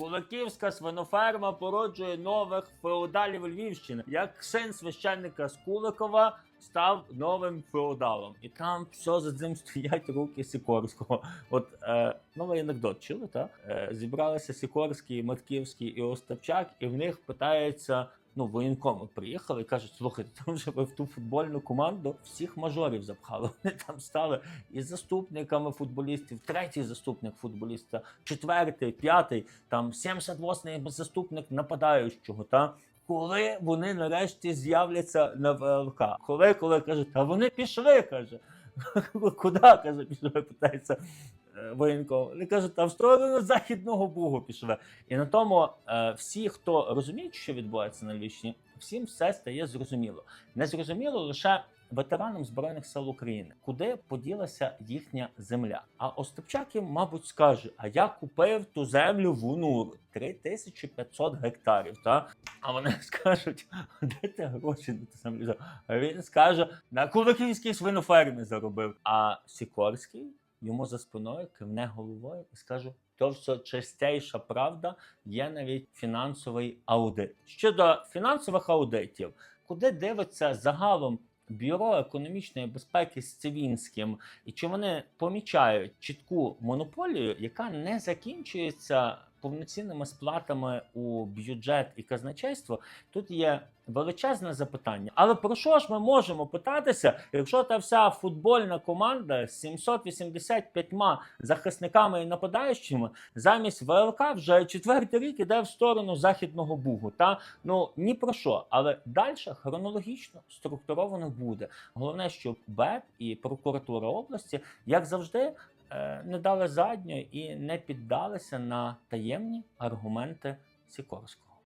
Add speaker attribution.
Speaker 1: Кулаківська свиноферма породжує нових феодалів Львівщини. Як син священника з Куликова став новим феодалом. І там все за цим стоять руки Сікорського. От е, новий анекдот чули, так? Е, зібралися Сікорський, Матківський і Остапчак, і в них питається. Ну, воєнкоми приїхали і кажуть: слухайте, там вже ви в ту футбольну команду всіх мажорів запхали. Вони там стали і заступниками футболістів, третій заступник футболіста, четвертий, п'ятий, там 78-й заступник нападаючого. Та коли вони нарешті з'являться на ВЛК? Коли, коли кажуть, а вони пішли, каже. Куди каже, пішли, питається е, воєнком. Вони кажуть, а в сторону Західного Бугу пішли. І на тому е, всі, хто розуміють, що відбувається на Львівщині, всім все стає зрозуміло. Не зрозуміло лише ветеранам Збройних сил України, куди поділася їхня земля. А Остапчак їм, мабуть, скаже: а я купив ту землю в Унуру 3500 гектарів. Та? А вони скажуть, де ти гроші на ту землю? А він скаже, на кулаківській свинофермі заробив. А Сікорський йому за спиною кивне головою і скажу, то все чистейша правда, є навіть фінансовий аудит. Щодо фінансових аудитів, куди дивиться загалом Бюро економічної безпеки з Цивінським, і чи вони помічають чітку монополію, яка не закінчується повноцінними сплатами у бюджет і казначейство? Тут є величезне запитання. Але про що ж ми можемо питатися, якщо та вся футбольна команда з 785 захисниками і нападаючими замість ВЛК вже четвертий рік іде в сторону західного бугу? Та ну ні про що, але далі хронологічно структуровано буде. Головне, щоб БЕП і прокуратура області, як завжди, не дали задньої і не піддалися на таємні аргументи Сікорського.